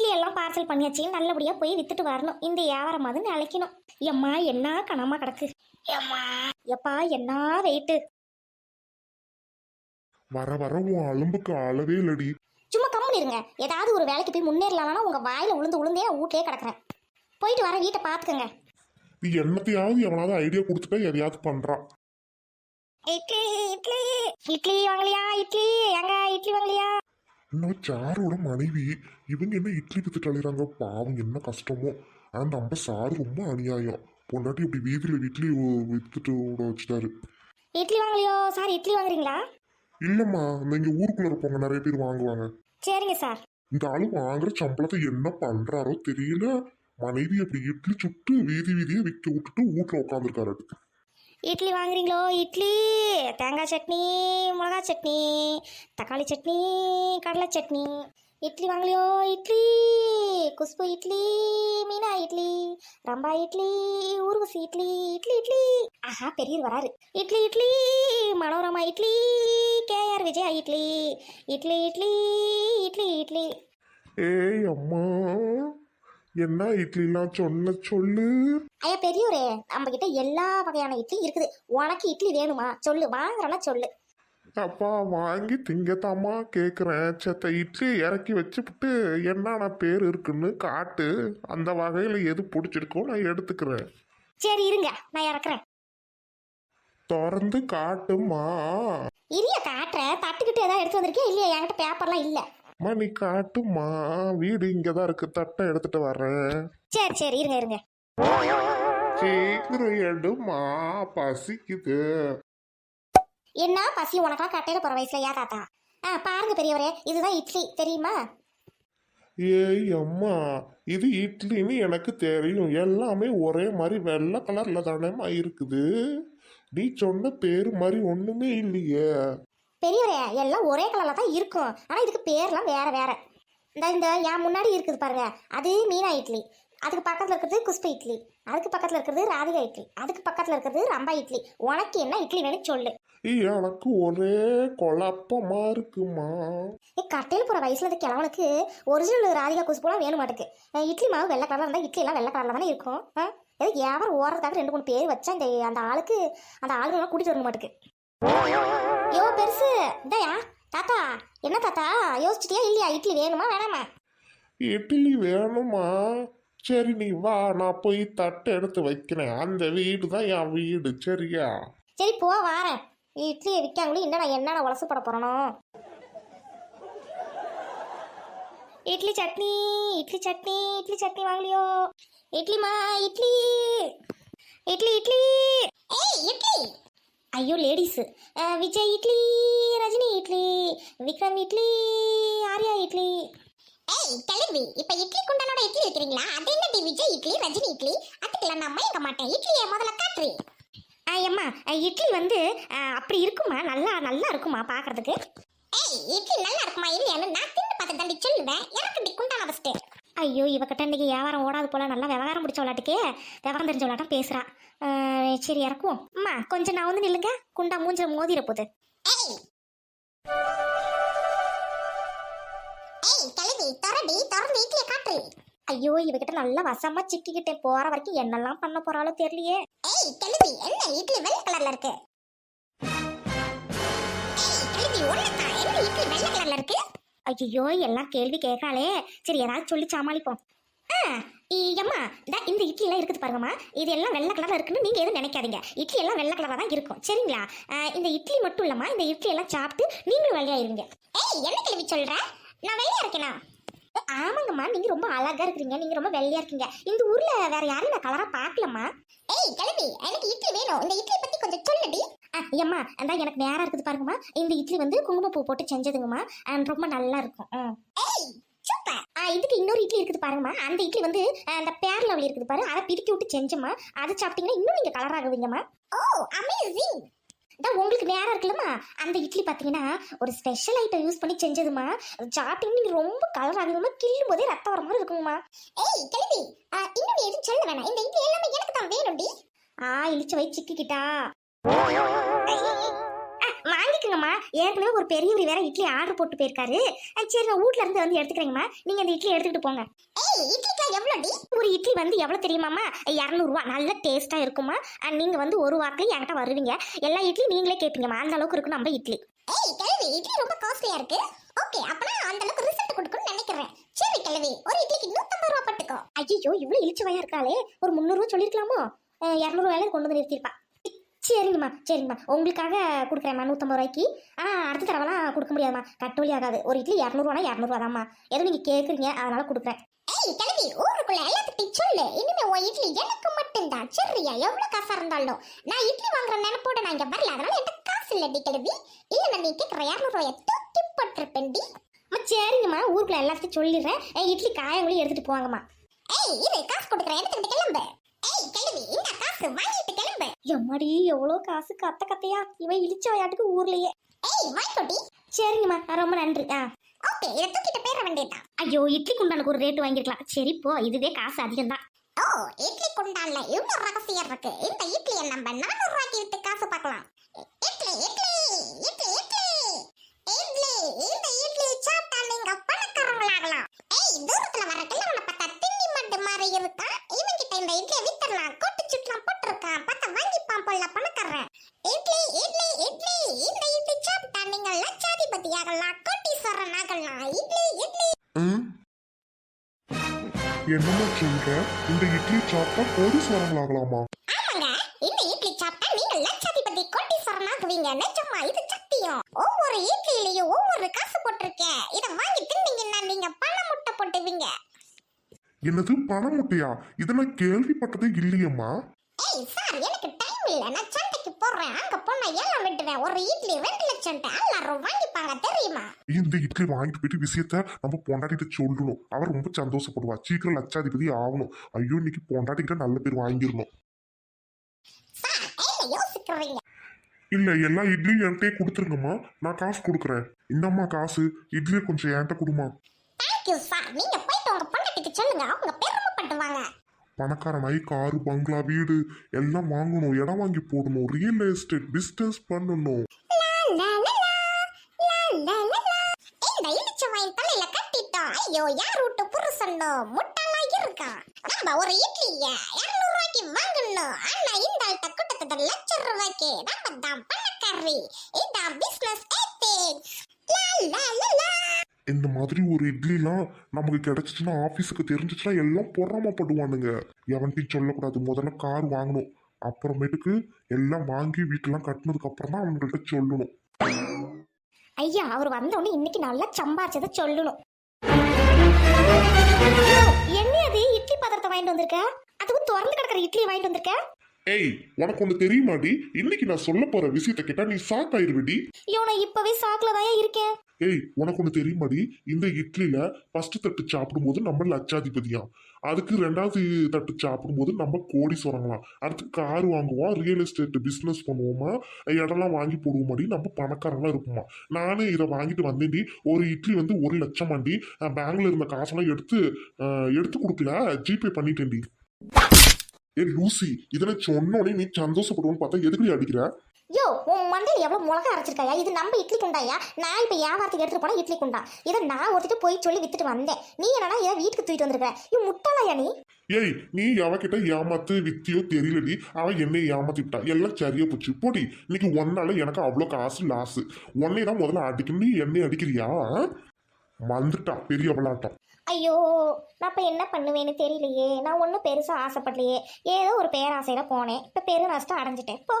இட்லி எல்லாம் பார்சல் பண்ணியாச்சு. நல்லபடியா போய் வித்துட்டு வரணும். இந்த வியாபாரமாவது அழைக்கணும். எம்மா என்ன கனமா கிடக்கு? எம்மா எப்பா என்ன வெயிட்டு வர வர உன் அலும்புக்கு அளவே இல்லடி. சும்மா கம்முன்னு இருங்க. ஏதாவது ஒரு வேலைக்கு போய் முன்னேறலாம்னா உங்க வாயில உளுந்து உளுந்தே வீட்லயே கிடக்குறேன். போயிட்டு வர வீட்டை பாத்துக்கங்க நீ என்னத்தையாவது எவனாவது ஐடியா கொடுத்துட்டா எதையாவது பண்றான். இட்லி இட்லி. இட்லி வாங்கலையா? இட்லி. எங்க இட்லி வாங்கலையா? இன்னும் சாரோட மனைவி. இவங்க என்ன இட்லி வித்துட்டு அழைகிறாங்க பாவம் என்ன கஷ்டமோ. ஆனா நம்ம சாரு ரொம்ப அநியாயம். பொண்டாட்டி இப்படி வீதியில இட்லி வித்துட்டு விட வச்சுட்டாரு. இட்லி வாங்கலையோ? சார் இட்லி வாங்குறீங்களா? இல்லம்மா இந்த இங்க ஊருக்குள்ள இருப்பவங்க நிறைய பேர் வாங்குவாங்க. சரிங்க சார். இந்த ஆளு வாங்குற சம்பளத்தை என்ன பண்றாரோ தெரியல. மனைவி அப்படி இட்லி சுட்டு வீதி வீதியா விற்க விட்டுட்டு வீட்டுல உட்காந்துருக்காரு இட்லி வாங்குறீங்களோ? இட்லி. தேங்காய் சட்னி மிளகா சட்னி தக்காளி சட்னி கடலை சட்னி. இட்லி வாங்கலையோ? இட்லி. குஷ்பு இட்லி மீனா இட்லி ரம்பா இட்லி ஊர்வசி இட்லி இட்லி இட்லி. ஆஹா பெரியர் வராரு. இட்லி இட்லி மனோரமா இட்லி கேஆர் விஜயா இட்லி. இட்லி இட்லி இட்லி இட்லி. ஏய் அம்மா. என்ன இட்லிலாம் சொன்ன சொல்லு. ஐயா பெரியவரே நம்ம கிட்ட எல்லா வகையான இட்லி இருக்குது. உனக்கு இட்லி வேணுமா? சொல்லு வாங்குறேன்னா சொல்லு. அப்பா வாங்கி திங்கத்தாம்மா கேட்குறேன் செத்த இட்லி இறக்கி வச்சுப்புட்டு என்னென்ன பேர் இருக்குன்னு காட்டு. அந்த வகையில் எது பிடிச்சிருக்கோ நான் எடுத்துக்கிறேன். சரி இருங்க. நான் இறக்குறேன். திறந்து காட்டுமா இரிய காட்டுறேன் தட்டுக்கிட்டு ஏதாவது எடுத்து வந்திருக்கே இல்லையா? என்கிட்ட பேப்பர்லாம் இல்லை. நீ காட்டுமா வீடு இங்கே தான் இருக்கு. தட்டை எடுத்துட்டு வர்றேன். சரி சரி இருங்க இருங்க. சீக்கிரம் எடுமா பசிக்குது. என்ன பசி உனக்கெல்லாம் கட்டையில போற வயசுல ஏன் தாத்தா? ஆ பாருங்க பெரியவரே இதுதான் இட்லி. தெரியுமா? ஏய் அம்மா இது இட்லின்னு எனக்கு தெரியும். எல்லாமே ஒரே மாதிரி வெள்ளை கலர்ல தானேம்மா இருக்குது. நீ சொன்ன பேரு மாதிரி ஒண்ணுமே இல்லையே. பெரியவரே எல்லாம் ஒரே கலர்ல தான் இருக்கும். ஆனா இதுக்கு பேர்லாம் வேற வேற. இந்த இந்த என் முன்னாடி இருக்குது பாருங்க. அது மீனா இட்லி. அதுக்கு பக்கத்துல இருக்கிறது குஷ்பு இட்லி. அதுக்கு பக்கத்துல இருக்கிறது ராதிகா இட்லி. அதுக்கு பக்கத்துல இருக்கிறது ரம்பா இட்லி. உனக்கு என்ன இட்லி வேணும் சொல்லு. எனக்கு ஒரே குழப்பமா இருக்குமா? ஏ கட்டையில் போகிற வயசுல இந்த கிழவனுக்கு ஒரிஜினல் ராதிகா குஷ்புலாம் வேணும் மாட்டுக்கு. இட்லி மாவு வெள்ளை கலரில் இருந்தால் இட்லி எல்லாம் வெள்ளை கலரில் தானே இருக்கும். எதுக்கு வியாபாரம் ஓடுறதுக்காக ரெண்டு மூணு பேர் வச்சா இந்த அந்த ஆளுக்கு அந்த ஆளுங்கெல்லாம் கூட்டிட்டு வரணும் மாட்டுக்கு. யோ பெருசு. இந்தாயா. தாத்தா என்ன தாத்தா? யோசிச்சிட்டியா? இல்லையா? இட்லி வேணுமா வேணாமா? இட்லி வேணுமா? சரி நீ வா. நான் போய் தட்டை எடுத்து வைக்கிறேன். அந்த வீடு தான் என் வீடு சரியா? சரி போ வாரேன். இட்லியை விற்காங்களே என்ன நான் என்னென்ன உலசு போட இட்லி சட்னி இட்லி சட்னி இட்லி சட்னி வாங்கலையோ? இட்லிமா இட்லி. இட்லி இட்லி. ஏய் இட்லி. ஐயோ லேடிஸ் விஜய் இட்லி ரஜினி இட்லி விக்ரம் இட்லி ஆர்யா இட்லி. ஏய் கிளவி இப்ப இட்லி குண்டனோட இட்லி வைக்கிறீங்களா? அது என்னடி விஜய் இட்லி ரஜினி இட்லி? அதுக்கெல்லாம் நான் மயங்க மாட்டேன். இட்லியை முதல்ல காட்டுறி. அம்மா இட்லி வந்து அப்படி இருக்குமா? நல்லா நல்லா இருக்குமா பார்க்கறதுக்கு ஏய் இட்லி நல்லா இருக்குமா இல்லையான்னு நான் தின்னு பார்த்து தண்டி சொல்லுவேன். இறக்கடி குண்டான ஃபஸ்ட்டு ஐயோ இவகிட்ட இன்னைக்கு வியாபாரம் ஓடாது போல. நல்லா விவகாரம் பிடிச்ச விளாட்டுக்கே விவரம் தெரிஞ்ச விளாட்டம் பேசுறா. அஹ், சரி இறக்குவோம். அம்மா கொஞ்சம் நான் வந்து நில்லுங்க. குண்டா மூஞ்சில மோதிர போகுது ஐயோ இவகிட்ட நல்லா வசமா சிக்கிக்கிட்டேன். போற வரைக்கும் என்னெல்லாம் பண்ண போறாளோ தெரியலையே. ஏய் கிளவி என்ன இட்லி வெள்ளை கலர்ல இருக்கு? ஏய் கிளவி உனக்கா என்ன இட்லி வெள்ளை கலர்ல இருக்கு? ஐயோ எல்லாம் கேள்வி கேட்காளே. சரி ஏதாவது சொல்லி சமாளிப்போம். ஆ இ- அம்மா இந்த இந்த இட்லி எல்லாம் இருக்குது பாருங்கம்மா. இது எல்லாம் வெள்ளை கலர்ல இருக்குன்னு நீங்க எதுவும் நினைக்காதீங்க. இட்லி எல்லாம் வெள்ளை கலராக தான் இருக்கும். சரிங்களா? இந்த இட்லி மட்டும் இல்லம்மா இந்த இட்லி எல்லாம் சாப்பிட்டு நீங்களும் வெள்ளையாயிருங்க ஏய் என்ன கேள்வி சொல்ற? நான் வெள்ளையா இருக்கேனா? ஆமாங்கம்மா நீங்க ரொம்ப அழகா இருக்கிறீங்க. நீங்க ரொம்ப வெள்ளையா இருக்கீங்க. இந்த ஊர்ல வேற யாரையும் நான் கலரா பார்க்கலம்மா. ஏய் கிளம்பி எனக்கு இட்லி வேணும். இந்த இட்லி பத்தி கொஞ்சம் சொல்லுடி. அம்மா அந்த எனக்கு நேரம் இருக்குது பாருங்கம்மா. இந்த இட்லி வந்து குங்குமப்பூ போட்டு செஞ்சதுங்கம்மா. ரொம்ப நல்லா இருக்கும். சூப்பர். ஆ, இதுக்கு இன்னொரு இட்லி இருக்குது பாருங்கம்மா. அந்த இட்லி வந்து அந்த பேர் லெவல் இருக்குது பாரு. அதை பிரிக்கி விட்டு செஞ்சம்மா. அதை சாப்பிட்டீங்கன்னா இன்னும் நீங்க கலர் ஆகுவீங்கம்மா. ஓ அமேசிங் இதான் உங்களுக்கு வேற இருக்குல்லம்மா. அந்த இட்லி பார்த்தீங்கன்னா ஒரு ஸ்பெஷல் ஐட்டம் யூஸ் பண்ணி செஞ்சதுமா அது சாப்பிட்டீங்கன்னா ரொம்ப கலர் ஆகுதுமா கிள்ளும் போதே ரத்தம் வர மாதிரி இருக்குங்கம்மா. ஏய் கிளவி இன்னும் எதுவும் சொல்ல வேணாம். இந்த இட்லி எல்லாமே எனக்கு தான் வேணும்டி. ஆ இழிச்சு வை சிக்கிக்கிட்டா. ஆ, வாங்கி இருக்குங்கம்மா ஏற்கனவே ஒரு பெரியவர் வேற இட்லி ஆர்டர் போட்டு போயிருக்காரு. சரி நான் வீட்ல இருந்து வந்து எடுத்துக்கிறேங்கம்மா. நீங்க அந்த இட்லி எடுத்துக்கிட்டு போங்க. எவ்வளோடி ஒரு இட்லி வந்து எவ்வளோ தெரியுமாம்மா? இரநூறுவா. நல்ல டேஸ்ட்டாக இருக்குமா அஹ் நீங்க வந்து ஒரு வாரத்துக்கு என்கிட்ட வருவீங்க. எல்லா இட்லி நீங்களே கேட்பீங்கம்மா அந்த அளவுக்கு இருக்கும் நம்ம இட்லி. ஏய் கிழவி இட்லி ரொம்ப காஸ்ட்லியா இருக்கு. ஓகே அப்பனா அந்த அளவுக்கு ரிசல்ட் கொடுக்கணும்னு நினைக்கிறேன். சரி கிழவி ஒரு இட்லிக்கு நூத்தம்பது ரூபா பட்டுக்கோ. ஐயோ இவ்வளோ இழிச்சுவையா இருக்காளே. ஒரு முந்நூறுவா சொல்லியிருக்கலாமோ இரநூறுவாயில கொண்டு வந்து நிறுத்திருப்பா சரிங்கம்மா சரிங்கம்மா. உங்களுக்காக கொடுக்குறேம்மா நூற்றம்பது ரூபாய்க்கு. ஆனால் அடுத்த தடவைலாம் கொடுக்க முடியாதும்மா. கட்டோலி ஆகாது. ஒரு இட்லி இரநூறுவானா இரநூறுவா தான்மா ஏதோ நீங்கள் கேட்குறீங்க அதனால கொடுக்குறேன். ஏய் கிழவி ஊருக்குள்ள எல்லாத்துக்கிட்டையும் சொல்லு. இனிமே உன் இட்லி எனக்கு மட்டும்தான். சரியா? எவ்வளவு காசா இருந்தாலும். நான் இட்லி வாங்குற நினைப்போட நான் இங்க வரல. அதனால என்கிட்ட காசு இல்லடி கிழவி. இல்ல நீ கேட்குற இரநூறு ரூபாய தூக்கி போட்டிருப்பேன்டி அம்மா சரிங்கம்மா. ஊருக்குள்ள எல்லாத்தையும் சொல்லிடுறேன். அஹ் இட்லி காயங்களையும் எடுத்துகிட்டு போவாங்கம்மா. ஏய் இரு காசு கொடுக்குறேன். எடுத்துக்கிட்டு கிளம்பு. ஏய் கிழவி இந்த காசு வாங்கிட்டு கிளம்பு. எம்மாடி எவ்வளோ காசு கத்த கத்தையா? இவன் இழிச்சவையாட்டுக்கு ஊர்லயே. ஏய் வாய்க்கோட்டி சரிங்கம்மா ரொம்ப நன்றி. ஆ. ஓகே இதை தூக்கிட்டு போயிட வேண்டியதுதான். ஐயோ இட்லி குண்டானுக்கு ஒரு ரேட்டு வாங்கியிருக்கலாம். சரி போ இதுவே காசு அதிகம் தான் ஓ இட்லி குண்டான்ல இவ்வளவு ரகசியம் இருக்கு. இந்த இட்லியை நம்ம நானூறு ரூபாய்க்கு விட்டு காசு பார்க்கலாம். இட்லி இட்லி இட்லி இட்லி. இட்லி இந்த இட்லி சாப்பிட்டா நீங்க பணக்காரங்களாகலாம். ஏய் தூரத்துல வர கிழவனை பார்த்தா திண்ணி மட்டு மாதிரி இருக்கான் இவன் கிட்ட இந்த இட்லியை வித்தரலாம் கொட்டு சுட்டுலாம் போட்டிருக்கான். பார்த்தா வாங்கிப்பான் போல பணக்காரன். இட்லி இட்லி இட்லி இந்த இட்லி சாப்பிட்டா நீங்க லட்சாதிபதி ஆகலாம் கோட்டீஸ்வரன் ஆகலாம். இட்லி இட்லி. ம்? என்னம்மா சொல்ற? இந்த இட்லி சாப்பிட்டா கோடீஸ்வரங்கள் ஆகலாமா ஆமாங்க. இந்த இட்லி சாப்பிட்டா நீங்க லட்சாதிபதி கோட்டீஸ்வரன் ஆகுவீங்க. நிஜமா இது சத்தியம். ஒவ்வொரு இட்லியிலையும் என்னது பண முட்டையா இதை நான் கேள்விப்பட்டதே இல்லையம்மா. ஏய் சார் எனக்கு டைம் இல்ல. நான் சண்டைக்கு போறேன். அங்க போனா ஏலம் விட்டுவேன். ஒரு இட்லி ரெண்டு லட்சம் எல்லாரும் வாங்கிப்பாங்க தெரியுமா? இந்த இட்லி வாங்கிட்டு போயிட்டு விஷயத்த நம்ம பொண்டாட்டிட்டு சொல்லணும். அவர் ரொம்ப சந்தோஷப்படுவா. சீக்கிரம் லட்சாதிபதி ஆகணும். ஐயோ இன்னைக்கு பொண்டாட்டிக்கிட்ட நல்ல பேர் வாங்கிடணும். சார் என்ன யோசிக்கிறீங்க? இல்ல எல்லா இட்லியும் என்கிட்டயே கொடுத்துருங்கம்மா. நான் காசு கொடுக்குறேன். இந்தம்மா காசு. இட்லியை கொஞ்சம் என்கிட்ட கொடுமா தேங்க்யூ சார் நீங்க போயிட்டு உங்க பொண்டாட்டிக்கு சொல்லுங்க. அவங்க பெருமைப்படுவாங்க பணக்காரனாய் காரு பங்களா வீடு எல்லாம் வாங்கணும். இடம் வாங்கி போடணும். ரியல் எஸ்டேட் பிசினஸ் பண்ணணும். இந்த ஐயோ யார் விட்டு புருஷனோ? முட்டாளா இருக்கான் நம்ம ஒரு இட்லிய இருநூறு ரூபாய்க்கு வாங்கணும். ஆனா இந்த ஆள்கிட்ட கூட்டத்துல லட்சம் ரூபாய்க்கு. நம்ம தான் பணக்காரி. இதான் பிசினஸ் லா லா லா இந்த மாதிரி ஒரு இட்லிலாம் நமக்கு கிடைச்சிச்சுன்னா ஆஃபீஸுக்கு தெரிஞ்சிச்சுன்னா எல்லாம் பொறாமப்படுவானுங்க. எவன்கிட்டையும் சொல்லக்கூடாது. முதல்ல கார் வாங்கணும். அப்புறமேட்டுக்கு எல்லாம் வாங்கி வீட்டெல்லாம் கட்டினதுக்கு அப்புறம் தான் அவங்கள்ட்ட சொல்லணும். ஐயா அவர் வந்தவொடனே இன்னைக்கு நல்லா சம்பாரிச்சதை சொல்லணும். என்ன அது இட்லி பதத்தை வாங்கிட்டு வந்திருக்க? அதுவும் திறந்து கிடக்கிற இட்லி வாங்கிட்டு வந்திருக்க? ஏய் உனக்கு ஒன்று தெரியுமாடி? இன்னைக்கு நான் சொல்ல போற விஷயத்தை கேட்டா நீ ஷாக் ஆயிருவிடி. ஐயோ நான் இப்பவே சாக்குல தான் இருக்கேன். ஏய் உனக்கு ஒன்று தெரியுமாடி? இந்த இட்லியில ஃபர்ஸ்ட் தட்டு சாப்பிடும்போது நம்ம லட்சாதிபதியாம் அதுக்கு ரெண்டாவது தட்டு சாப்பிடும்போது நம்ம கோடி சொரங்கலாம் அடுத்து கார் வாங்குவோம் ரியல் எஸ்டேட் பிஸ்னஸ் பண்ணுவோமா? இடம்லாம் வாங்கி போடுவோமாடி நம்ம பணக்காரங்களா இருப்போமா நானே இதை வாங்கிட்டு வந்தேன்டி. ஒரு இட்லி வந்து ஒரு லட்சமாண்டி. பேங்க்ல இருந்த காசெல்லாம் எடுத்து எடுத்து கொடுக்கல ஜிபே பண்ணிட்டேன்டி. ஏ லூசி இதெல்லாம் சொன்னோடனே நீ சந்தோஷப்படுவோன்னு பார்த்தா எதுக்கு அடிக்கிற? யோ உன் மண்டையில் எவ்வளோ மிளகா அரைச்சிருக்காயா? இது நம்ம இட்லி குண்டாயா? நான் இப்போ வியாபாரத்துக்கு எடுத்துட்டு போனா இட்லி குண்டா? இதை நான் ஒருத்திட்டு போய் சொல்லி வித்துட்டு வந்தேன். நீ என்னன்னா இதை வீட்டுக்கு தூக்கிட்டு வந்திருக்க? இது முட்டாளையா நீ? ஏய் நீ அவகிட்ட ஏமாத்து வித்தியோ தெரியலடி. அவன் என்னை ஏமாத்தி விட்டா. எல்லாம் சரியா போச்சு. போடி இன்னைக்கு ஒன்னால எனக்கு அவ்வளோ காசு லாஸ் உன்னை தான் முதல்ல அடிக்கணும். நீ என்னை அடிக்கிறியா? ஆ? வந்துட்டா பெரிய விளாட்டம் ஐயோ நான் இப்போ என்ன பண்ணுவேன்னு தெரியலையே. நான் ஒன்றும் பெருசாக ஆசைப்படலையே. ஏதோ ஒரு பேராசையில் போனேன். இப்போ பெரு நஷ்டம் அடைஞ்சிட்டேன். போ.